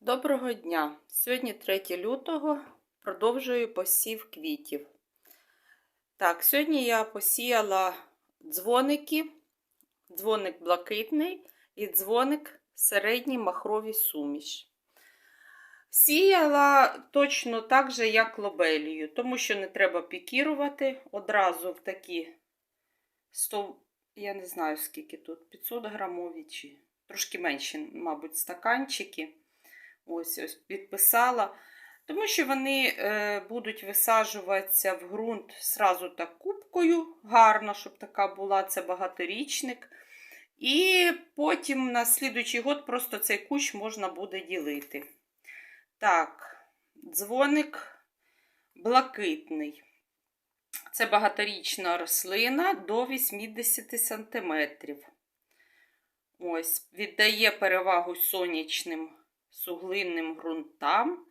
Доброго дня! Сьогодні 3 лютого продовжую посів квітів. Так, сьогодні я посіяла дзвоники, дзвоник блакитний і дзвоник середній махровий суміш. Сіяла точно так же, як лобелію, тому що не треба пікірувати одразу в такі 100, я не знаю скільки тут, 500 грамові чи трошки менші, мабуть, стаканчики. Ось ось підписала. Тому що вони е, будуть висаджуватися в ґрунт сразу так кубкою, гарно, щоб така була, це багаторічник. І потім на слідуючий год просто цей кущ можна буде ділити. Так, дзвоник блакитний. Це багаторічна рослина до 80 см. Ось, віддає перевагу сонячним суглинним ґрунтам.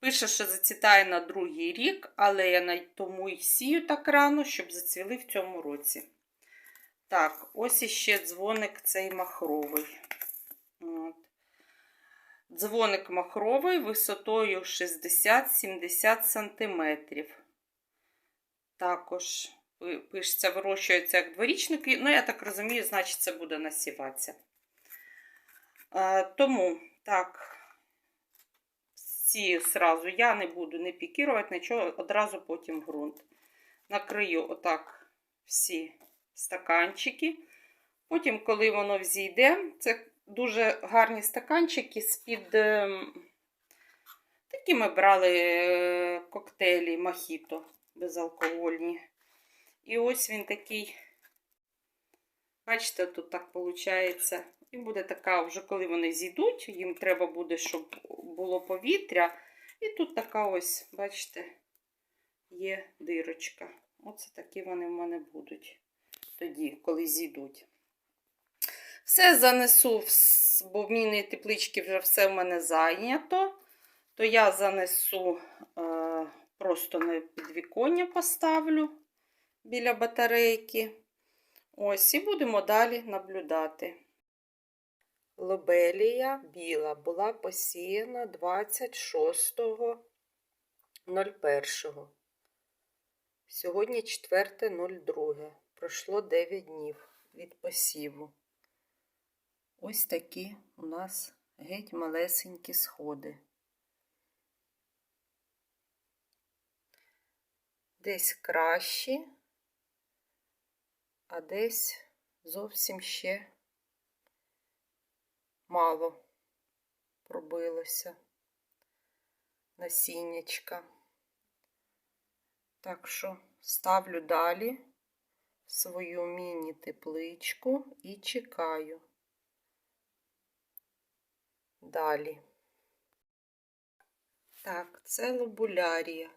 Пише, що зацвітає на другий рік, але я тому і сію так рано, щоб зацвіли в цьому році. Так, ось іще дзвоник цей махровий. От. Дзвоник махровий висотою 60-70 см. Також пишеться, вирощується як дворічники. Ну, я так розумію, значить, це буде насіватися. Тому, так, сію сразу я не буду не пікірувати, нічого, одразу потім ґрунт. Накрию отак всі стаканчики. Потім, коли воно взійде, це дуже гарні стаканчики з-під такі ми брали коктейлі мохіто безалкогольні. І ось він такий, бачите, тут так виходить. І буде така, вже коли вони зійдуть, їм треба буде, щоб було повітря. І тут така ось, бачите, є дирочка. Оце такі вони в мене будуть тоді, коли зійдуть. Все занесу, бо в міні теплички вже все в мене зайнято. То я занесу е, просто на підвіконня поставлю біля батарейки. Ось, і будемо далі наблюдати. Лобелія біла була посіяна 26.01. Сьогодні 4.02. Пройшло 9 днів від посіву. Ось такі у нас геть малесенькі сходи. Десь кращі, а десь зовсім ще мало пробилося насіннячка. Так що ставлю далі свою міні-тепличку і чекаю. Далі. Так, це лобулярія.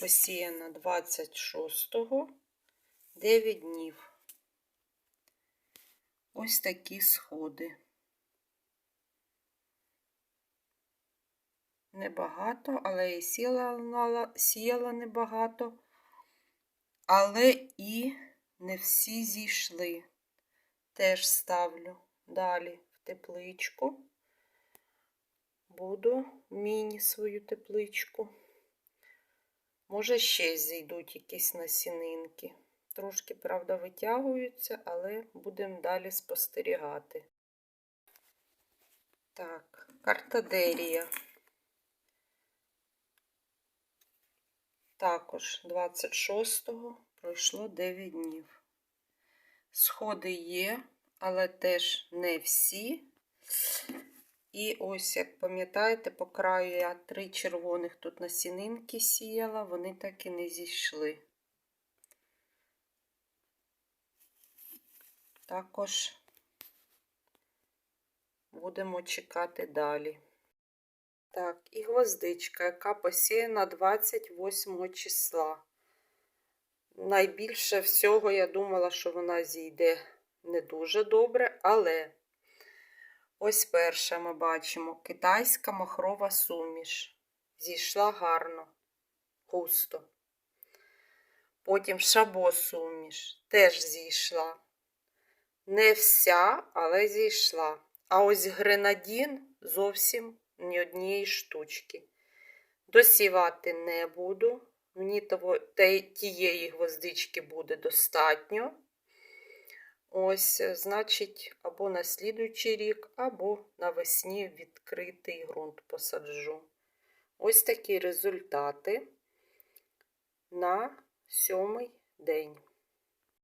Посіяна 26-го, 9 днів. Ось такі сходи. Небагато, але і сіяла, сіяла небагато, але і не всі зійшли. Теж ставлю далі в тепличку. Буду міні свою тепличку. Може, ще зійдуть якісь насінинки. Трошки, правда, витягуються, але будемо далі спостерігати. Так, картадерія. Також 26-го пройшло 9 днів. Сходи є, але теж не всі. І ось, як пам'ятаєте, по краю я три червоних тут насінинки сіяла, вони так і не зійшли. Також будемо чекати далі. Так, і гвоздичка, яка посіяна 28 числа. Найбільше всього я думала, що вона зійде не дуже добре, але ось перша ми бачимо китайська махрова суміш. Зійшла гарно, густо. Потім шабо суміш теж зійшла. Не вся, але зійшла. А ось гренадін зовсім ні однієї штучки. Досівати не буду. Мені того, тієї гвоздички буде достатньо. Ось, значить, або на слідуючий рік, або навесні відкритий ґрунт посаджу. Ось такі результати на сьомий день.